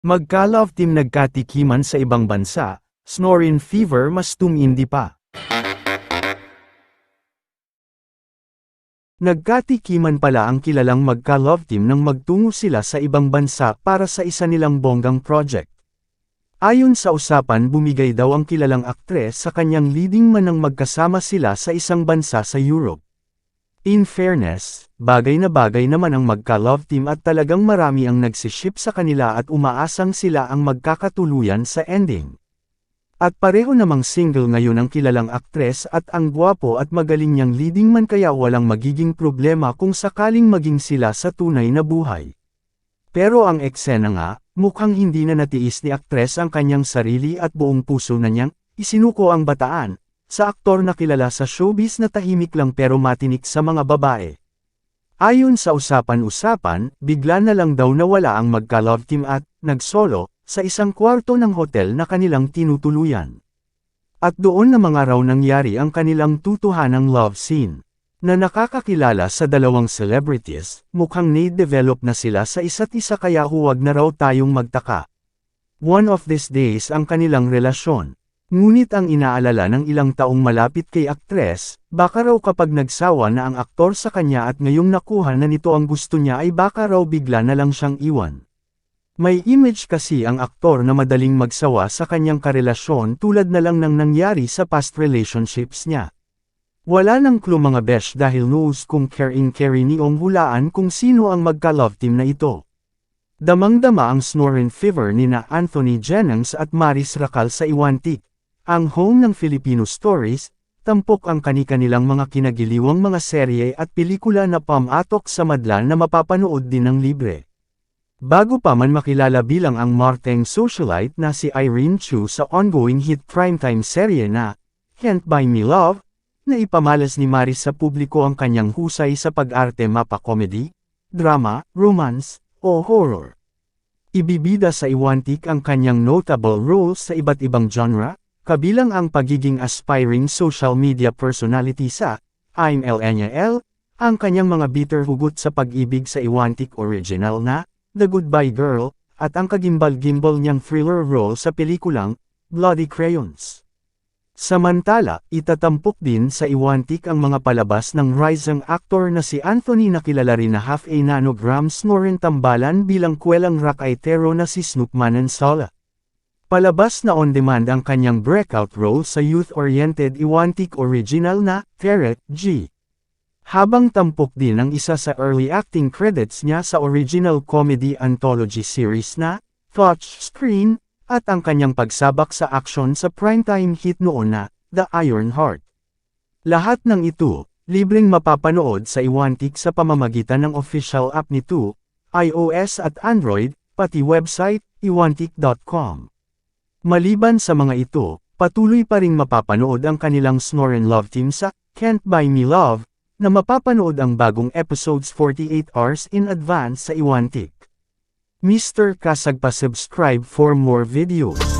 Magka-love team nagkatikiman sa ibang bansa, snorin fever mas tumindi pa. Nagkatikiman pala ang kilalang magka-love team nang magtungo sila sa ibang bansa para sa isa nilang bonggang project. Ayon sa usapan bumigay daw ang kilalang aktres sa kanyang leading man nang magkasama sila sa isang bansa sa Europe. In fairness, bagay na bagay naman ang magka-love team at talagang marami ang nagsiship sa kanila at umaasang sila ang magkakatuluyan sa ending. At pareho namang single ngayon ang kilalang aktres at ang gwapo at magaling niyang leading man kaya walang magiging problema kung sakaling maging sila sa tunay na buhay. Pero ang eksena nga, mukhang hindi na natiis ni aktres ang kanyang sarili at buong puso na niyang isinuko ang bataan, sa aktor na kilala sa showbiz na tahimik lang pero matinik sa mga babae. Ayon sa usapan-usapan, bigla na lang daw nawala ang magka-love team at, nagsolo, sa isang kwarto ng hotel na kanilang tinutuluyan. At doon na mga raw nangyari ang kanilang tutuhanang love scene. Na nakakakilala sa dalawang celebrities, mukhang na-develop na sila sa isa't isa kaya huwag na raw tayong magtaka. One of these days ang kanilang relasyon. Ngunit ang inaalala ng ilang taong malapit kay aktres, baka raw kapag nagsawa na ang aktor sa kanya at ngayong nakuha na nito ang gusto niya ay baka raw bigla na lang siyang iwan. May image kasi ang aktor na madaling magsawa sa kanyang karelasyon tulad na lang ng nangyari sa past relationships niya. Wala nang clue mga besh dahil knows kung caring-carry ni Ong hulaan kung sino ang magka-love team na ito. Damang-dama ang snoring fever ni na Anthony Jennings at Maris Racal sa Iwantik. Ang home ng Filipino Stories, tampok ang kani-kanilang mga kinagiliwang mga serye at pelikula na pamatok sa madlan na mapapanood din ng libre. Bago pa man makilala bilang ang Marteng socialite na si Irene Chu sa ongoing hit primetime serye na Can't Buy Me Love, na ipamalas ni Maris sa publiko ang kanyang husay sa pag-arte mapa-comedy, drama, romance, o horror. Ibibida sa Iwantik ang kanyang notable roles sa iba't ibang genre, kabilang ang pagiging aspiring social media personality sa I'm L, ang kanyang mga bitter hugot sa pag-ibig sa Iwantik original na The Goodbye Girl, at ang kagimbal-gimbal niyang thriller role sa pelikulang Bloody Crayons. Samantala, itatampok din sa Iwantik ang mga palabas ng rising actor na si Anthony na kilala rin na half a nanogram snorin tambalan bilang kwelang rakaitero na si Snoop Manansala. Palabas na on-demand ang kanyang breakout role sa youth-oriented Iwantik original na Ferret G. Habang tampok din ang isa sa early acting credits niya sa original comedy anthology series na Touch Screen, at ang kanyang pagsabak sa action sa primetime hit noon na The Iron Heart. Lahat ng ito, libreng mapapanood sa Iwantik sa pamamagitan ng official app nito, iOS at Android, pati website, iwantik.com. Maliban sa mga ito, patuloy pa ring mapapanood ang kanilang Snorin Love Team sa Can't Buy Me Love, na mapapanood ang bagong episodes 48 hours in advance sa Iwantik. Mr. Kasag pa subscribe for more videos.